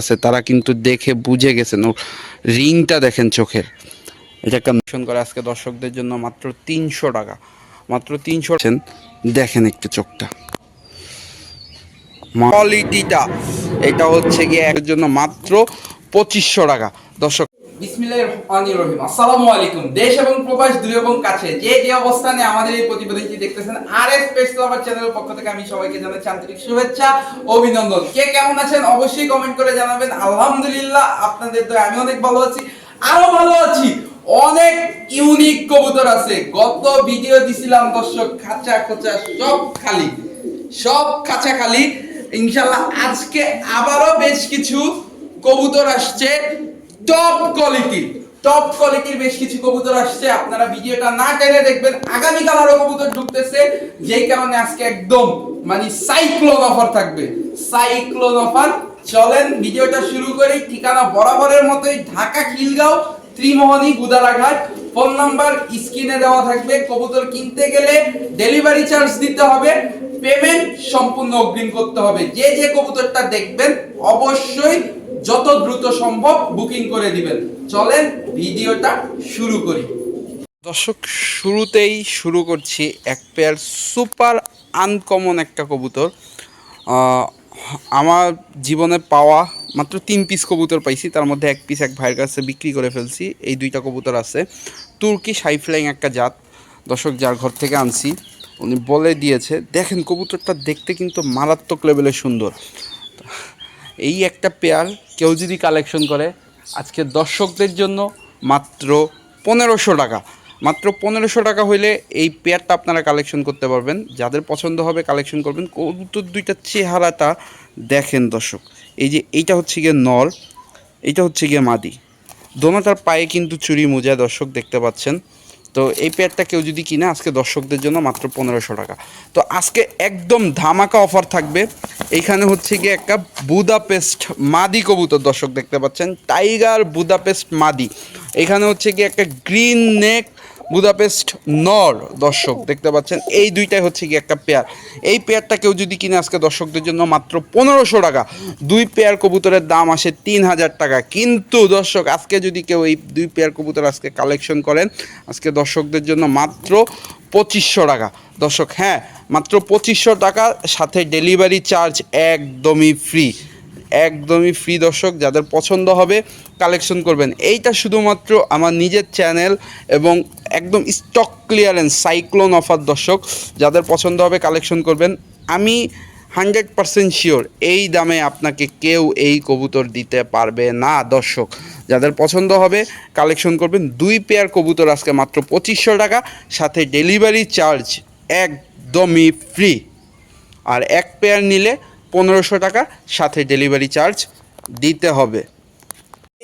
আছে তারা কিন্তু দেখে বুঝে গেছেন। ওর রিংটা দেখেন চোখের। এটা কমিশন করে আজকে দর্শকদের জন্য মাত্র তিনশো টাকা। মাত্র তিনশো দেখেন একটু চোখটা। কোয়ালিটিটা এটা হচ্ছে গিয়ে এর জন্য মাত্র পঁচিশশো টাকা। দর্শক বিসমিল্লাহির দেশ এবং প্রবাস, দূরে এবং কাছে, যে যে অবস্থানে আমাদের এই প্রতিবেদনটি দেখতেছেন আর এস লাভার চ্যানেলের পক্ষ থেকে আমি সবাইকে জানাচ্ছি আন্তরিক শুভেচ্ছা, অভিনন্দন। কে কেমন আছেন অবশ্যই কমেন্ট করে জানাবেন। আলহামদুলিল্লাহ, আপনাদের তো আমি অনেক ভালো আছি। আরও ভালো আছি। অনেক ইউনিক কবুতর আছে। গত ভিডিও দিছিলাম দর্শক, খাঁচা খোঁচা সব খালি। সব খাঁচা খালি। ইনশাল্লাহ আজকে আবারও বেশ কিছু কবুতর আসছে। টপ কোয়ালিটি টপ কোয়ালিটির বেশ কিছু কবুতর আসছে। আপনারা ভিডিওটা না টেনে দেখবেন, আগামীকাল আরও কবুতর ঢুকতেছে, যেই কারণে আজকে একদম মানে সাইক্লোন অফার থাকবে। সাইক্লোন অফার চলেন ভিডিওটা শুরু করি। ঠিকানা বরাবরের মতোই, ঢাকা খিলগাঁও, ত্রিমোহনী, গুদারাঘাট। ফোন নাম্বার স্ক্রিনে দেওয়া থাকবে। কবুতর কিনতে গেলে ডেলিভারি চার্জ দিতে হবে। পেমেন্ট সম্পূর্ণ অগ্রিম করতে হবে। যে যে কবুতরটা দেখবেন, অবশ্যই যত দ্রুত সম্ভব বুকিং করে দিবেন। চলেন ভিডিওটা শুরু করি। দর্শক, শুরুতেই শুরু করছি এক পেয়ার সুপার আনকমন একটা কবুতর। আমার জীবনে পাওয়া মাত্র তিন পিস কবুতর পাইছি, তার মধ্যে এক পিস এক ভাইয়ের কাছে বিক্রি করে ফেলছি। এই দুইটা কবুতর আছে। তুর্কি সাইফ্লাইং একটা জাত। দর্শক, যার ঘর থেকে আনছি, উনি বলে দিয়েছে, দেখেন কবুতরটা দেখতে কিন্তু মারাত্মক লেভেলের সুন্দর। এই একটা পেয়ার কেউ যদি কালেকশন করে, আজকে দর্শকদের জন্য মাত্র পনেরোশো টাকা। মাত্র পনেরোশো টাকা হইলে এই পেয়ারটা আপনারা কালেকশন করতে পারবেন। যাদের পছন্দ হবে কালেকশন করবেন। কবুতর দুইটা চেহারাটা দেখেন দর্শক। এই যে এইটা হচ্ছে গিয়ে নর, এইটা হচ্ছে গিয়ে মাদি। দোনোটার পায়ে কিন্তু চুরি মোজা দর্শক দেখতে পাচ্ছেন। তো এই পেয়ারটা কেউ যদি কিনে, আজকে দর্শকদের জন্য মাত্র পনেরোশো টাকা। তো আজকে একদম ধামাকা অফার থাকবে। এইখানে হচ্ছে গিয়ে একটা বুদাপেস্ট মাদি কবুতর দর্শক দেখতে পাচ্ছেন। টাইগার বুদাপেস্ট মাদি। এখানে হচ্ছে গিয়ে একটা গ্রিন নেক বুদাপেস্ট নর দর্শক, দেখতে পাচ্ছেন? এই দুইটাই হচ্ছে কি একটা পেয়ার এই পেয়ারটা কেউ যদি কিনে আজকে দর্শকদের জন্য মাত্র পনেরোশো টাকা, দুই পেয়ার কবুতরের দাম আসে তিন হাজার টাকা। কিন্তু দর্শক, আজকে যদি কেউ এই দুই পেয়ার কবুতর আজকে কালেকশন করেন, আজকে দর্শকদের জন্য মাত্র পঁচিশশো টাকা। দর্শক হ্যাঁ মাত্র পঁচিশশো টাকা, সাথে ডেলিভারি চার্জ একদমই ফ্রি একদমই ফ্রি দর্শক যাদের পছন্দ হবে কালেকশন করবেন। এইটা শুধুমাত্র আমার নিজের চ্যানেল এবং একদম স্টক ক্লিয়ারেন্স সাইক্লোন অফার দর্শক যাদের পছন্দ হবে কালেকশন করবেন। আমি হান্ড্রেড পারসেন্ট শিওর এই দামে আপনাকে কেউ এই কবুতর দিতে পারবে না দর্শক। যাদের পছন্দ হবে কালেকশন করবেন, দুই পেয়ার কবুতর আজকে মাত্র পঁচিশশো টাকা, সাথে ডেলিভারি চার্জ একদমই ফ্রি আর এক পেয়ার নিলে পনেরোশো টাকা, সাথে ডেলিভারি চার্জ দিতে হবে।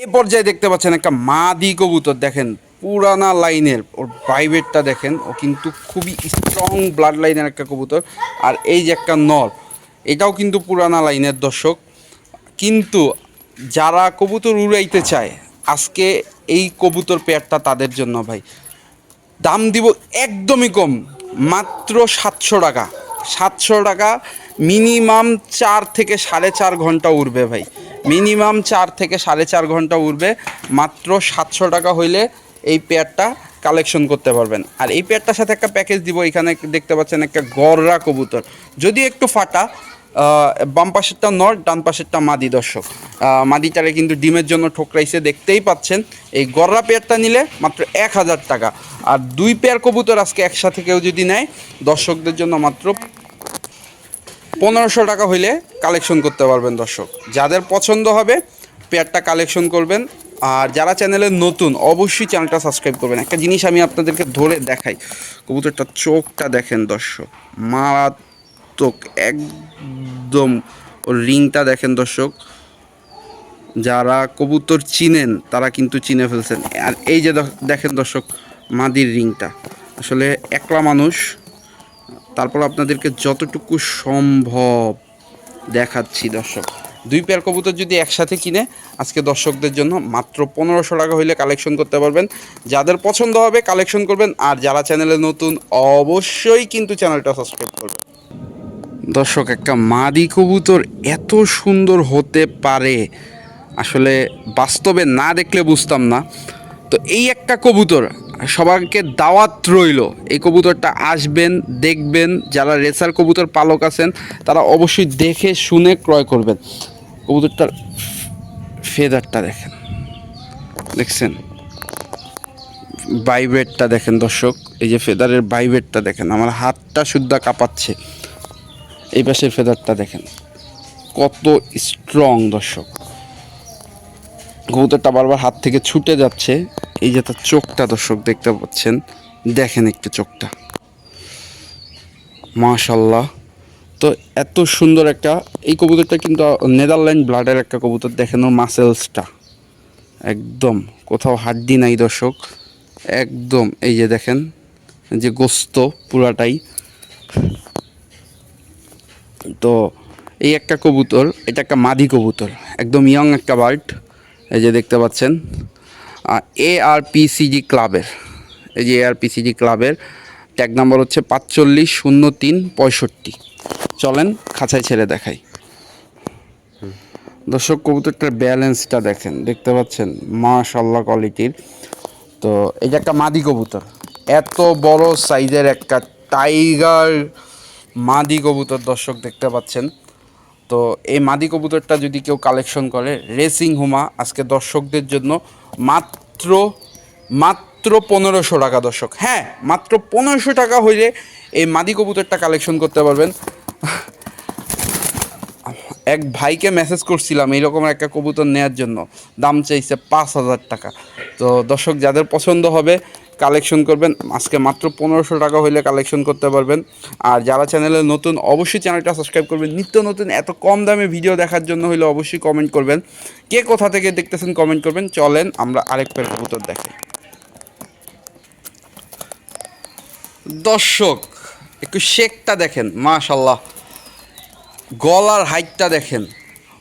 এই পর্যায়ে দেখতে পাচ্ছেন একটা মাদি কবুতর, দেখেন পুরানা লাইনের, ওর প্রাইভেটটা দেখেন, ও কিন্তু খুবই স্ট্রং ব্লাড লাইনের একটা কবুতর। আর এই যে একটা নর, এটাও কিন্তু পুরানা লাইনের দর্শক। কিন্তু যারা কবুতর উড়াইতে চায়, আজকে এই কবুতর পেয়ারটা তাদের জন্য ভাই। দাম দিব একদমই কম, মাত্র সাতশো টাকা। সাতশো টাকা। মিনিমাম চার থেকে সাড়ে চার ঘণ্টা উঠবে ভাই। মিনিমাম চার থেকে সাড়ে চার ঘণ্টা উঠবে মাত্র সাতশো টাকা হইলে এই পেয়ারটা কালেকশন করতে পারবেন। আর এই পেয়ারটার সাথে একটা প্যাকেজ দিব, এখানে দেখতে পাচ্ছেন একটা গররা কবুতর। যদি একটু ফাটা বাম পাশেরটা নর, ডান পাশেরটা মাদি, দর্শক। মাদিটারে কিন্তু ডিমের জন্য ঠোকরাইছে, দেখতেই পাচ্ছেন। এই গররা পেয়ারটা নিলে মাত্র এক হাজার টাকা। আর দুই পেয়ার কবুতর আজকে একসাথে কেউ যদি নেয়, দর্শকদের জন্য মাত্র পনেরোশো টাকা হইলে কালেকশন করতে পারবেন, দর্শক। যাদের পছন্দ হবে, পেয়ারটা কালেকশন করবেন। আর যারা চ্যানেলে নতুন, অবশ্যই চ্যানেলটা সাবস্ক্রাইব করবেন। একটা জিনিস আমি আপনাদেরকে ধরে দেখাই। কবুতরটা চোখটা দেখেন, দর্শক। মারাত্মক একদম রিংটা দেখেন দর্শক। যারা কবুতর চিনেন, তারা কিন্তু চিনে ফেলছেন। আর এই যে দেখ- দেখেন দর্শক, মাদির রিংটা। আসলে একলা মানুষ, তারপর আপনাদেরকে যতটুকু সম্ভব দেখাচ্ছি দর্শক। দুই পেয়ার কবুতর যদি একসাথে কিনে, আজকে দর্শকদের জন্য মাত্র পনেরোশো টাকা হইলে কালেকশন করতে পারবেন। যাদের পছন্দ হবে, কালেকশন করবেন। আর যারা চ্যানেলে নতুন, অবশ্যই কিন্তু চ্যানেলটা সাবস্ক্রাইব করবেন। দর্শক, একটা মাদি কবুতর এত সুন্দর হতে পারে, আসলে বাস্তবে না দেখলে বুঝতাম না। তো এই একটা কবুতর, সবাইকে দাওয়াত রইল, এই কবুতরটা আসবেন, দেখবেন, যারা রেসার কবুতর পালক আছেন, তারা অবশ্যই দেখে শুনে ক্রয় করবেন। কবুতরটার ফেদারটা দেখেন, দেখছেন? বাইব্রেডটা দেখেন দর্শক, এই যে ফেদারের বাইব্রেডটা দেখেন, আমার হাতটা শুদ্ধা কাঁপাচ্ছে। এই পাশের ফেদারটা দেখেন। কত স্ট্রং দর্শক। কবুতরটা বারবার হাত থেকে ছুটে যাচ্ছে। এই যে তার চোখটা দর্শক দেখতে পাচ্ছেন, দেখেন একটু চোখটা। মাশাল্লাহ তো এত সুন্দর একটা, এই কবুতরটা কিন্তু নেদারল্যান্ড ব্লাডের একটা কবুতর, দেখেন ওর মাসেলসটা একদম, কোথাও হাড্ডি নাই দর্শক। একদম, এই যে দেখেন, যে গোস্ত পুরাটাই। তো এই একটা কবুতর, এটা একটা মাদি কবুতর, একদম ইয়ং একটা বার্ড এই যে দেখতে পাচ্ছেন। এ আর পিসিজি ক্লাবের এই যে এ আর পিসিজি ক্লাবের ট্যাগ নাম্বার হচ্ছে পাঁচচল্লিশ শূন্য তিন পঁয়ষট্টি। চলেন, খাঁচায় ছেড়ে দেখাই। দর্শক, কবুতরটার ব্যালেন্সটা দেখেন, দেখতে পাচ্ছেন মাশাল্লাহ কোয়ালিটির তো, এটা একটা মাদি কবুতর, এত বড় সাইজের একটা টাইগার মাদি কবুতর দর্শক দেখতে পাচ্ছেন। তো এই মাদি কবুতরটা যদি কেউ কালেকশন করে রেসিং হুমা আজকে দর্শকদের জন্য মাত্র মাত্র পনেরোশো টাকা দর্শক। হ্যাঁ মাত্র পনেরোশো টাকা হইলে এই মাদি কবুতরটা কালেকশন করতে পারবেন। এক ভাইকে মেসেজ করছিলাম এইরকম একটা কবুতর নেওয়ার জন্য। দাম চাইছে পাঁচ হাজার টাকা। তো দর্শক, যাদের পছন্দ হবে কালেকশন করবেন। আজকে মাত্র পনেরোশো টাকা হইলে কালেকশন করতে পারবেন। আর যারা চ্যানেলে নতুন, অবশ্যই চ্যানেলটা সাবস্ক্রাইব করবেন। নিত্য নতুন, এত কম দামে ভিডিও দেখার জন্য হইলে অবশ্যই কমেন্ট করবেন। কে কোথা থেকে দেখতেছেন কমেন্ট করবেন। চলেন আমরা আরেক পের কবুতর দেখে। দর্শক, একটু শেকটা দেখেন মাশাল্লাহ গলার হাইটটা দেখেন।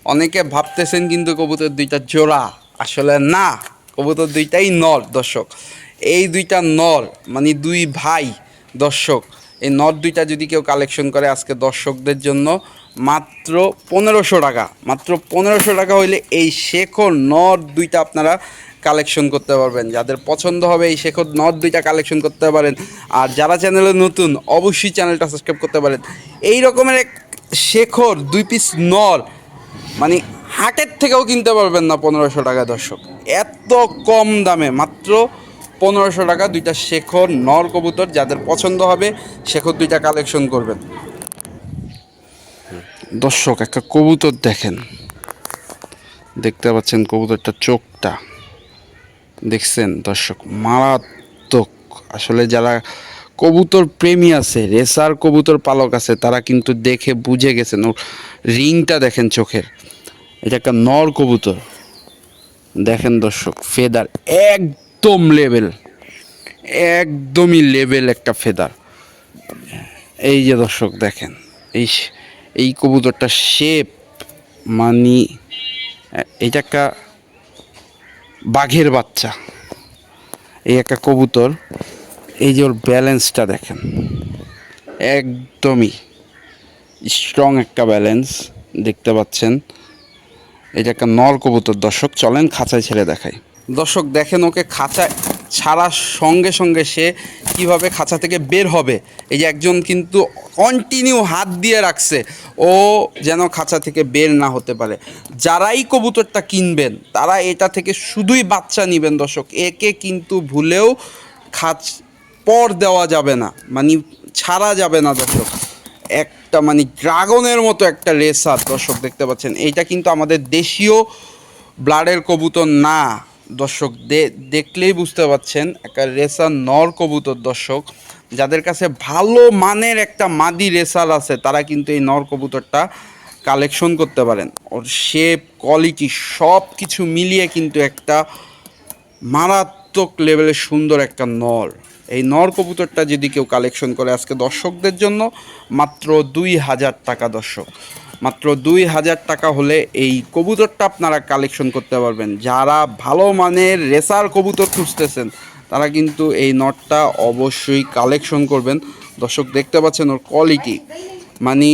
অনেকে ভাবতেছেন কিন্তু কবুতর দুইটা জোড়া। আসলে না, কবুতর দুইটাই নর, দর্শক। এই দুইটা নর মানে দুই ভাই দর্শক, এই নর দুইটা যদি কেউ কালেকশন করে আজকে দর্শকদের জন্য, মাত্র পনেরোশো টাকা, মাত্র পনেরোশো টাকা হইলে এই শেখর নর দুইটা আপনারা কালেকশন করতে পারবেন। যাদের পছন্দ হবে এই শেখর নর দুইটা কালেকশন করতে পারেন। আর যারা চ্যানেলে নতুন, অবশ্যই চ্যানেলটা সাবস্ক্রাইব করতে পারেন। এই রকমের এক শেখর, দুই পিস নর মানে হাটের থেকেও কিনতে পারবেন না পনেরোশো টাকা দর্শক। এত কম দামে, মাত্র পনেরোশো টাকা, দুইটা শেখর, নর কবুতর, যাদের পছন্দ হবে, শেখর দুইটা কালেকশন করবেন। দর্শক, একটা কবুতর দেখেন। দেখতে পাচ্ছেন কবুতরটা চোখটা। দেখছেন দর্শক, মারাত্মক। আসলে যারা কবুতর প্রেমী আছে, রেসার কবুতর পালক আছে, তারা কিন্তু দেখে বুঝে গেছেন। ওর রিংটা দেখেন চোখের। এটা একটা নর কবুতর। দেখেন দর্শক, ফেদার একদম লেভেল একদমই লেভেল একটা ফেদার এই যে দর্শক দেখেন, এই এই কবুতরটা শেপ মানি এইটা একটা বাঘের বাচ্চা। এই একটা কবুতর, এই যে ওর ব্যালেন্সটা দেখেন, একদমই স্ট্রং একটা ব্যালেন্স দেখতে পাচ্ছেন। এটা একটা নর কবুতর দর্শক, চলেন খাঁচায় ছেড়ে দেখাই। দর্শক দেখেন ওকে খাঁচা ছাড়ার সঙ্গে সঙ্গে সে কীভাবে খাঁচা থেকে বের হবে। এই যে একজন কিন্তু কন্টিনিউ হাত দিয়ে রাখছে। ও যেন খাঁচা থেকে বের না হতে পারে। যারাই কবুতরটা কিনবেন, তারা এটা থেকে শুধুই বাচ্চা নেবেন দর্শক। একে কিন্তু ভুলেও খাঁচ পর দেওয়া যাবে না। মানে ছাড়া যাবে না দর্শক। একটা মানে ড্রাগনের মতো একটা রেসার দর্শক দেখতে পাচ্ছেন। এইটা কিন্তু আমাদের দেশীয় ব্লাডের কবুতর না। দর্শক দেখলেই বুঝতে পাচ্ছেন একটা রেসার নর কবুতর দর্শক, যাদের কাছে ভালো মানের একটা মাদি রেসার আছে, তারা কিন্তু এই নর কবুতরটা কালেকশন করতে পারেন। ওর শেপ কোয়ালিটি সব কিছু মিলিয়ে কিন্তু একটা মারাত্মক লেভেলের সুন্দর একটা নর। এই নর কবুতরটা যদি কেউ কালেকশন করে আজকে দর্শকদের জন্য, মাত্র দুই হাজার টাকা দর্শক। মাত্র দুই হাজার টাকা হলে এই কবুতরটা আপনারা কালেকশন করতে পারবেন। যারা ভালো মানের রেসার কবুতর খুঁজতেছেন, তারা কিন্তু এই নটটা অবশ্যই কালেকশন করবেন। দর্শক, দেখতে পাচ্ছেন ওর কোয়ালিটি মানে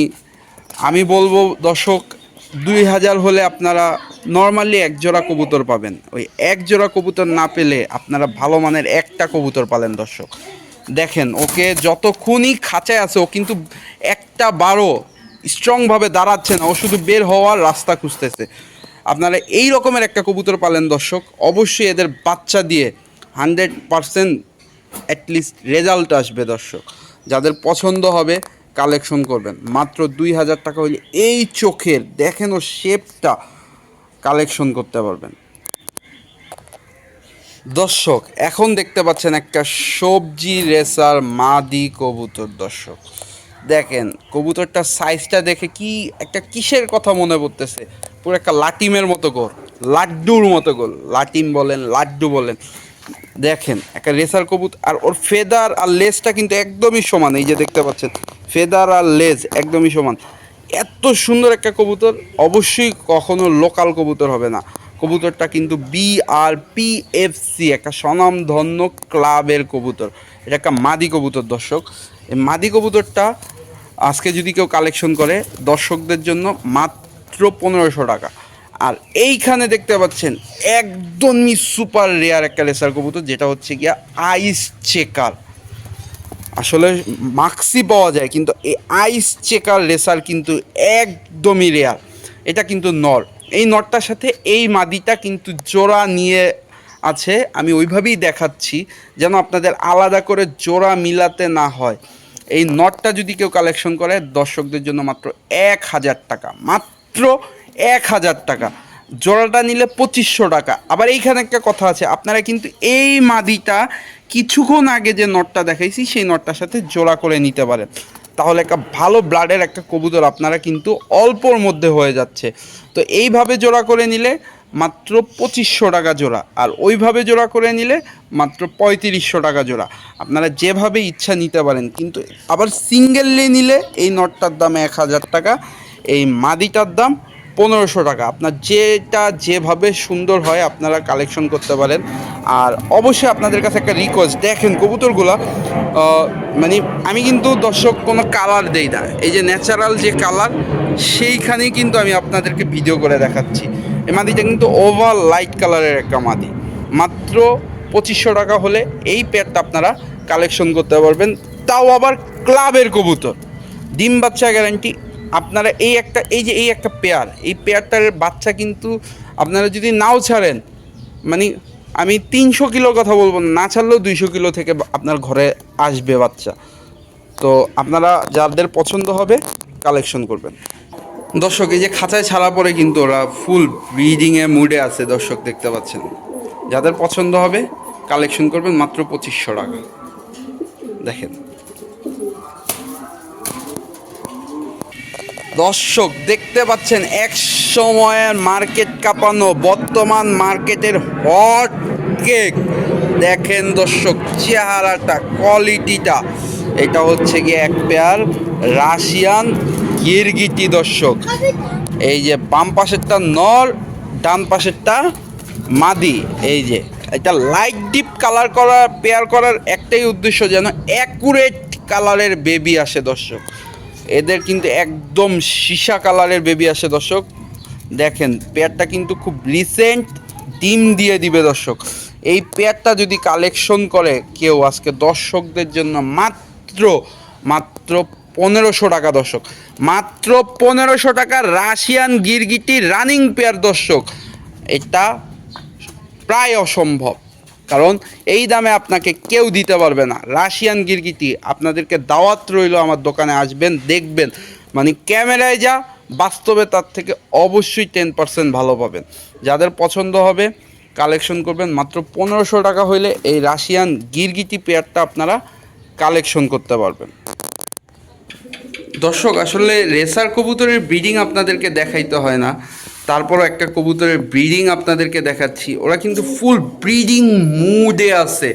আমি বলব, দর্শক, দুই হাজার হলে আপনারা নর্মালি এক জোড়া কবুতর পাবেন। ওই এক জোড়া কবুতর না পেলে আপনারা ভালো মানের একটা কবুতর পালেন, দর্শক। দেখেন, ওকে যতক্ষণই খাঁচায় আছে, ও কিন্তু একটা বারো স্ট্রংভাবে দাঁড়াচ্ছে না, ও শুধু বের হওয়ার রাস্তা খুঁজতেছে। আপনারা এই রকমের একটা কবুতর পালেন দর্শক, অবশ্যই এদের বাচ্চা দিয়ে হান্ড্রেড পারসেন্ট অ্যাটলিস্ট রেজাল্ট আসবে দর্শক। যাদের পছন্দ হবে কালেকশন করবেন। মাত্র দুই হাজার টাকা হইলে এই চোখের, দেখেন ও শেপটা কালেকশন করতে পারবেন। দর্শক, এখন দেখতে পাচ্ছেন একটা সবজি রেসার মাদি কবুতর দর্শক। দেখেন, কবুতরটার সাইজটা দেখে কি একটা কিসের কথা মনে পড়তেছে? পুরো একটা লাটিমের মতো গোল, লাড্ডুর মতো গোল। লাটিম বলেন, লাড্ডু বলেন। দেখেন, একটা রেসার কবুতর আর ওর ফেদার আর লেজটা কিন্তু একদমই সমান। এই যে দেখতে পাচ্ছেন ফেদার আর লেজ একদমই সমান। এত সুন্দর একটা কবুতর, অবশ্যই কখনো লোকাল কবুতর হবে না। কবুতরটা কিন্তু B R P F C একটা স্বনামধন্য ক্লাবের কবুতর। এটা একটা মাদি কবুতর, দর্শক। এই মাদি কবুতরটা আজকে যদি কেউ কালেকশন করে, দর্শকদের জন্য মাত্র পনেরোশো টাকা। আর এইখানে দেখতে পাচ্ছেন, একদমই সুপার রেয়ার একটা রেসার কবুতর, যেটা হচ্ছে গিয়া আইস চেকার আসলে মাক্সি পাওয়া যায়, কিন্তু এই আইস চেকার লেসার কিন্তু একদমই রেয়ার এটা কিন্তু নর। এই নরটার সাথে এই মাদিটা কিন্তু জোড়া নিয়ে আছে। আমি ওইভাবেই দেখাচ্ছি, যেন আপনাদের আলাদা করে জোড়া মিলাতে না হয়। এই নটটা যদি কেউ কালেকশন করে, দর্শকদের জন্য মাত্র এক হাজার টাকা, মাত্র এক হাজার টাকা। জোড়াটা নিলে পঁচিশশো টাকা। আবার এইখানে একটা কথা আছে, আপনারা কিন্তু এই মাদিটা কিছুক্ষণ আগে যে নটটা দেখাইছি, সেই নটটার সাথে জোড়া করে নিতে পারেন। তাহলে একটা ভালো ব্লাডের একটা কবুতর আপনারা কিন্তু অল্পর মধ্যে হয়ে যাচ্ছে। তো এইভাবে জোড়া করে নিলে মাত্র পঁচিশশো টাকা জোড়া। আর ওইভাবে জোড়া করে নিলে মাত্র পঁয়ত্রিশশো টাকা জোড়া। আপনারা যেভাবে ইচ্ছা নিতে পারেন, কিন্তু আবার সিঙ্গেললি নিলে এই নটটার দাম এক হাজার টাকা, এই মাদিটার দাম পনেরোশো টাকা। আপনার যেটা যেভাবে সুন্দর হয় আপনারা কালেকশন করতে পারেন। আর অবশ্যই আপনাদের কাছে একটা রিকোয়েস্ট দেখেন কবুতরগুলো মানে আমি কিন্তু দর্শক কোনো কালার দেই না। এই যে ন্যাচারাল যে কালার সেইখানেই কিন্তু আমি আপনাদেরকে ভিডিও করে দেখাচ্ছি। এই মাদিটা কিন্তু ওভার লাইট কালারের একটা মাদি। মাত্র পঁচিশশো টাকা হলে এই পেয়ারটা আপনারা কালেকশন করতে পারবেন। তাও আবার ক্লাবের কবুতর। ডিম বাচ্চা গ্যারান্টি। আপনারা এই একটা, এই যে এই একটা পেয়ার, এই পেয়ারটার বাচ্চা কিন্তু আপনারা যদি নাও ছাড়েন মানে আমি তিনশো কিলোর কথা বলব না ছাড়লেও দুইশো কিলো থেকে আপনার ঘরে আসবে বাচ্চা। তো আপনারা যাদের পছন্দ হবে কালেকশন করবেন। দর্শক, এই যে খাঁচায় ছাড়া পরে কিন্তু ওরা ফুল ব্রিডিংয়ে মুডে আছে দর্শক, দেখতে পাচ্ছেন। যাদের পছন্দ হবে কালেকশন করবেন মাত্র পঁচিশশো টাকা। দেখেন। দর্শক, দেখতে পাচ্ছেন, এক সময়ের মার্কেট কাঁপানো, বর্তমান মার্কেটের হট কেক দেখেন দর্শক, চেহারাটা কোয়ালিটিটা এটা হচ্ছে গিয়ে এক পেয়ার রাশিয়ান গিরগিটি দর্শক। এই যে বাম পাশেরটা নর ডান পাশেরটা মাদি। এই যে, এটা লাইট ডিপ কালার করার পেয়ার করার একটাই উদ্দেশ্য যেন অ্যাকুরেট কালারের বেবি আসে দর্শক। এদের কিন্তু একদম সীসা কালারের বেবি আসে দর্শক। দেখেন পেয়ারটা কিন্তু খুব রিসেন্ট ডিম দিয়ে দিবে দর্শক। এই পেয়ারটা যদি কালেকশন করে কেউ, আজকে দর্শকদের জন্য মাত্র মাত্র পনেরোশো টাকা দর্শক। মাত্র পনেরোশো টাকা রাশিয়ান গিরগিটি রানিং পেয়ার দর্শক। এটা প্রায় অসম্ভব। কারণ এই দামে আপনাকে কেউ দিতে পারবে না। রাশিয়ান গিরগিটি, আপনাদেরকে দাওয়াত রইল আমার দোকানে, আসবেন, দেখবেন। মানে ক্যামেরায় যা, বাস্তবে তার থেকে অবশ্যই টেন পার্সেন্ট ভালো পাবেন। যাদের পছন্দ হবে, কালেকশন করবেন। মাত্র পনেরোশো টাকা হইলে এই রাশিয়ান গিরগিটি পেয়ারটা আপনারা কালেকশন করতে পারবেন। দর্শক, আসলে রেসার কবুতরের ব্রিডিং আপনাদেরকে দেখাইতে হয় না। তারপরও একটা কবুতরের ব্রিডিং আপনাদেরকে দেখাচ্ছি। ওরা কিন্তু ফুল ব্রিডিং মুডে আছে।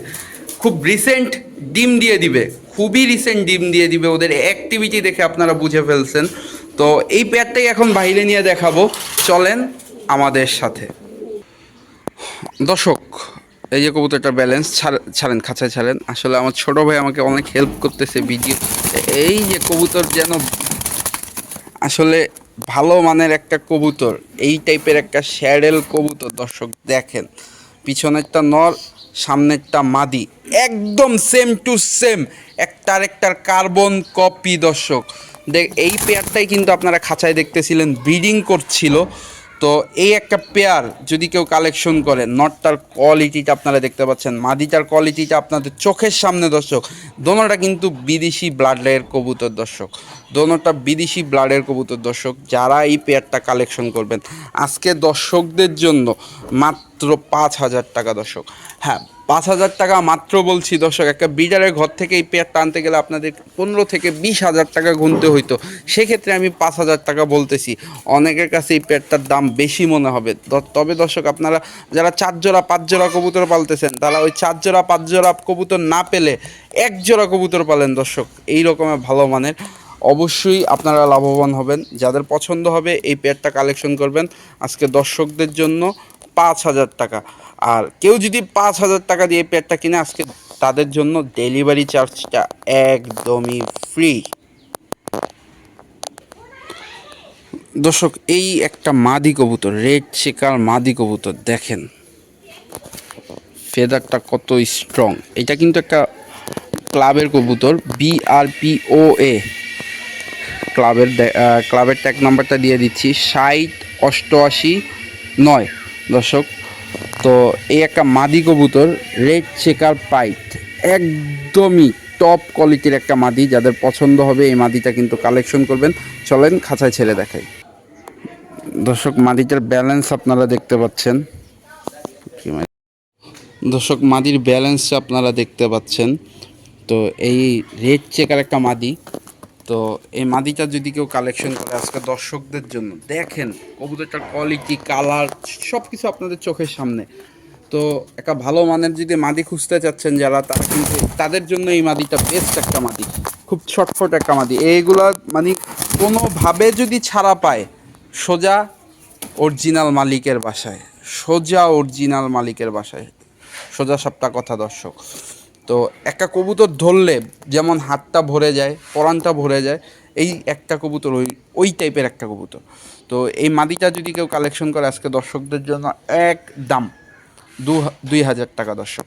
খুব রিসেন্ট ডিম দিয়ে দিবে। খুবই রিসেন্ট ডিম দিয়ে দিবে। ওদের অ্যাক্টিভিটি দেখে আপনারা বুঝে ফেলছেন। তো এই পেয়ারটাই এখন বাইরে নিয়ে দেখাবো। চলেন আমাদের সাথে। দর্শক এই যে কবুতরটার ব্যালেন্স ছাড়েন, খাঁচায় ছাড়েন। আসলে আমার ছোট ভাই আমাকে অনেক হেল্প করতেছে ভিডিও এই যে কবুতর যেন আসলে ভালো মানের একটা কবুতর, এই টাইপের একটা শ্যাডেল কবুতর, দর্শক দেখেন। পিছনেরটা নর সামনেরটা মাদি। একদম সেম টু সেম একটার একটার কার্বন কপি দর্শক। দেখ এই পেয়ারটাই কিন্তু আপনারা খাঁচায় দেখতেছিলেন ব্রিডিং করছিল। তো এই একটা পেয়ার যদি কেউ কালেকশন করে নটটার কোয়ালিটিটা আপনারা দেখতে পাচ্ছেন, মাদিটার কোয়ালিটিটা আপনাদের চোখের সামনে দর্শক, দোনোটা কিন্তু বিদেশি ব্লাডের কবুতর দর্শক, দোনোটা বিদেশি ব্লাডের কবুতর দর্শক, যারা এই পেয়ারটা কালেকশন করবেন। আজকে দর্শকদের জন্য মাত্র পাঁচ হাজার টাকা দর্শক। হ্যাঁ পাঁচ হাজার টাকা মাত্র বলছি, দর্শক, একটা বিডারের ঘর থেকে এই পেয়ারটা আনতে গেলে আপনাদের পনেরো থেকে বিশ হাজার টাকা গুনতে হইতো। সেক্ষেত্রে আমি পাঁচ হাজার টাকা বলতেছি। অনেকের কাছে এই পেয়ারটার দাম বেশি মনে হবে। তবে দর্শক, আপনারা যারা চার জোড়া পাঁচ জোড়া কবুতর পালতেছেন, তারা ওই চার জোড়া পাঁচ জোড়া কবুতর না পেলে এক জোড়া কবুতর পালেন দর্শক। এই রকমের ভালো মানের। অবশ্যই আপনারা লাভবান হবেন। যাদের পছন্দ হবে, এই পেয়ারটা কালেকশন করবেন আজকে দর্শকদের জন্য। পাঁচ হাজার টাকা। আর কেউ যদি পাঁচ হাজার টাকা দিয়ে এই পেয়ারটা কিনে আজকে তাদের জন্য ডেলিভারি চার্জটা একদমই ফ্রি দর্শক, এই একটা মাদি কবুতর, রেড শিকার মাদি কবুতর, দেখেন। ফেদারটা কত স্ট্রং এটা কিন্তু একটা ক্লাবের কবুতর বিআরপিও এ ক্লাবের ক্লাবের ট্যাগ নাম্বারটা দিয়ে দিচ্ছি, ষাট অষ্টআশি নয়। দর্শক, তো এই একটা মাদি কবুতর, রেড চেকার পাইট, একদমই টপ কোয়ালিটির একটা মাদি। যাদের পছন্দ হবে এই মাদিটা কিন্তু কালেকশন করবেন। চলেন খাঁচায় ছেড়ে দেখাই। দর্শক, মাদিটার ব্যালেন্স আপনারা দেখতে পাচ্ছেন। দর্শক, মাদির ব্যালেন্সটা আপনারা দেখতে পাচ্ছেন। তো এই রেড চেকার একটা মাদি তো এই মাদিটা যদি কেউ কালেকশন করে আজকে দর্শকদের জন্য, দেখেন কবুতরটার কোয়ালিটি কালার সব কিছু আপনাদের চোখের সামনে। তো একটা ভালো মানের যদি মাদি খুঁজতে চাচ্ছেন যারা, তারা কিন্তু তাদের জন্য এই মাদিটা বেস্ট একটা মাদি। খুব ছটফট একটা মাদি। এইগুলা মানে কোনোভাবে যদি ছাড়া পায়, সোজা অরিজিনাল মালিকের বাসায়, সোজা অরিজিনাল মালিকের বাসায়। সোজা সবটা কথা দর্শক। তো একটা কবুতর ধরলে যেমন হাতটা ভরে যায়, পরানটা ভরে যায়, এই একটা কবুতর ওই ওই টাইপের একটা কবুতর। তো এই মাদিটা যদি কেউ কালেকশন করে আজকে দর্শকদের জন্য এক দাম দু, দুই হাজার টাকা দর্শক,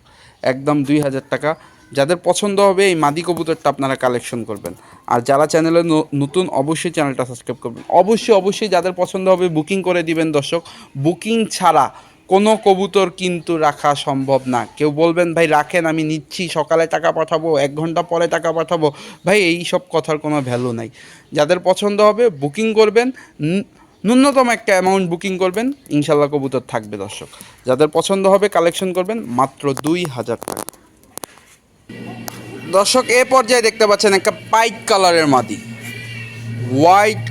একদম দুই হাজার টাকা। যাদের পছন্দ হবে এই মাদি কবুতরটা আপনারা কালেকশন করবেন। আর যারা চ্যানেলে নতুন অবশ্যই চ্যানেলটা সাবস্ক্রাইব করবেন। অবশ্যই অবশ্যই যাদের পছন্দ হবে বুকিং করে দিবেন দর্শক। বুকিং ছাড়া কোনো কবুতর কিন্তু রাখা সম্ভব না। কেউ বলবেন, ভাই, রাখেন, আমি নিচ্ছি, সকালে টাকা পাঠাবো, এক ঘণ্টা পরে টাকা পাঠাবো। ভাই, এই সব কথার কোনো ভ্যালু নাই। যাদের পছন্দ হবে বুকিং করবেন। ন্যূনতম একটা অ্যামাউন্ট বুকিং করবেন। ইনশাল্লাহ কবুতর থাকবে, দর্শক। যাদের পছন্দ হবে কালেকশন করবেন, মাত্র দুই হাজার টাকা। দর্শক, এ পর্যায়ে দেখতে পাচ্ছেন একটা পাইট কালারের মাদি। হোয়াইট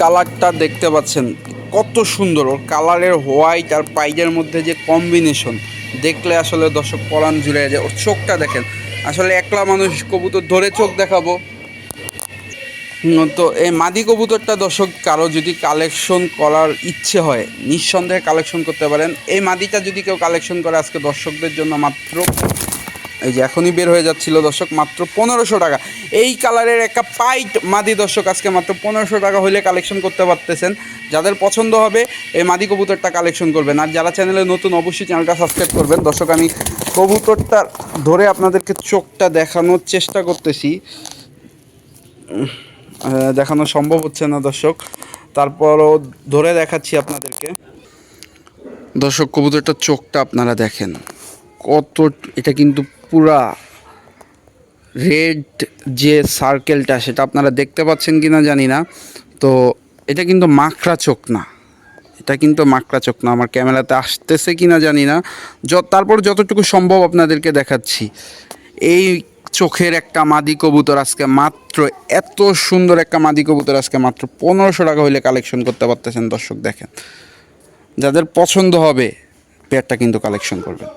কালারটা দেখতে পাচ্ছেন। কত সুন্দর, ওর কালারের হোয়াইট আর পাইজের মধ্যে যে কম্বিনেশন দেখলে আসলে দর্শক পরাণ জুড়ে যায়। ওর চোখটা দেখেন, আসলে একলা মানুষ কবুতর ধরে চোখ দেখাবো। তো এই মাদি কবুতরটা দর্শক, কারও যদি কালেকশন করার ইচ্ছে হয়, নিঃসন্দেহে কালেকশন করতে পারেন। এই মাদিটা যদি কেউ কালেকশন করে, আজকে দর্শকদের জন্য মাত্র এই যে এখনই বের হয়ে যাচ্ছিল দর্শক, মাত্র পনেরোশো টাকা। এই কালারের একটা পাইট মাদি দর্শক আজকে মাত্র পনেরোশো টাকা হলে কালেকশন করতে পারতেছেন। যাদের পছন্দ হবে, এই মাদি কবুতরটা কালেকশন করবেন। আর যারা চ্যানেলে নতুন, অবশ্যই চ্যানেলটা সাবস্ক্রাইব করবেন। দর্শক, আমি কবুতরটা ধরে আপনাদেরকে চোখটা দেখানোর চেষ্টা করতেছি। দেখানো সম্ভব হচ্ছে না দর্শক। তারপরও ধরে দেখাচ্ছি আপনাদেরকে। দর্শক, কবুতরটার চোখটা আপনারা দেখেন। কত এটা কিন্তু পুরা রেড যে সার্কেলটা সেটা আপনারা দেখতে পাচ্ছেন কি না জানি না। তো এটা কিন্তু মাকড়া চোখ না। এটা কিন্তু মাকড়া চোখ না। আমার ক্যামেরাতে আসতেছে কি না জানি না। তারপর যতটুকু সম্ভব আপনাদেরকে দেখাচ্ছি। এই চোখের একটা মাদি কবুতর আজকে মাত্র, এত সুন্দর একটা মাদি কবুতর আজকে মাত্র পনেরোশো টাকা হইলে কালেকশন করতে পারতেছেন দর্শক, দেখেন। যাদের পছন্দ হবে, পেয়ারটা কিন্তু কালেকশন করবেন।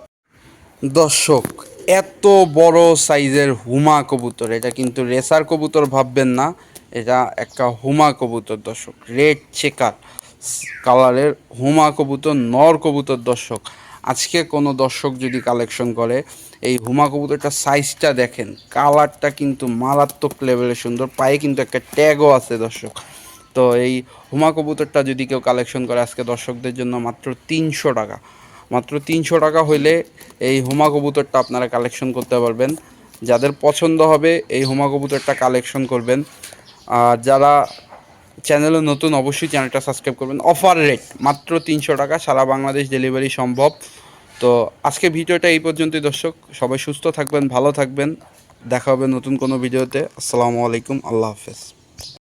দর্শক এত বড় সাইজের হুমা কবুতর, এটা কিন্তু রেসার কবুতর ভাববেন না, এটা একটা হুমা কবুতর দর্শক, রেড চেকার কালারের হুমা কবুতর, নর কবুতর দর্শক। আজকে কোনো দর্শক যদি কালেকশন করে, এই হুমা কবুতরটার সাইজটা দেখেন, কালারটা কিন্তু মারাত্মক লেভেলের সুন্দর, পায়ে কিন্তু একটা ট্যাগও আছে দর্শক। তো এই হুমা কবুতরটা যদি কেউ কালেকশন করে, আজকে দর্শকদের জন্য মাত্র তিনশো টাকা। মাত্র তিনশো টাকা হইলে এই হোমা কবুতরটা আপনারা কালেকশন করতে পারবেন। যাদের পছন্দ হবে এই হোমা কবুতরটা কালেকশন করবেন। আর যারা চ্যানেলে নতুন অবশ্যই চ্যানেলটা সাবস্ক্রাইব করবেন। অফার রেট মাত্র তিনশো টাকা, সারা বাংলাদেশ ডেলিভারি সম্ভব। তো আজকে ভিডিওটা এই পর্যন্তই দর্শক, সবাই সুস্থ থাকবেন, ভালো থাকবেন। দেখা হবে নতুন কোনো ভিডিওতে। আসসালামু আলাইকুম, আল্লাহ হাফেজ।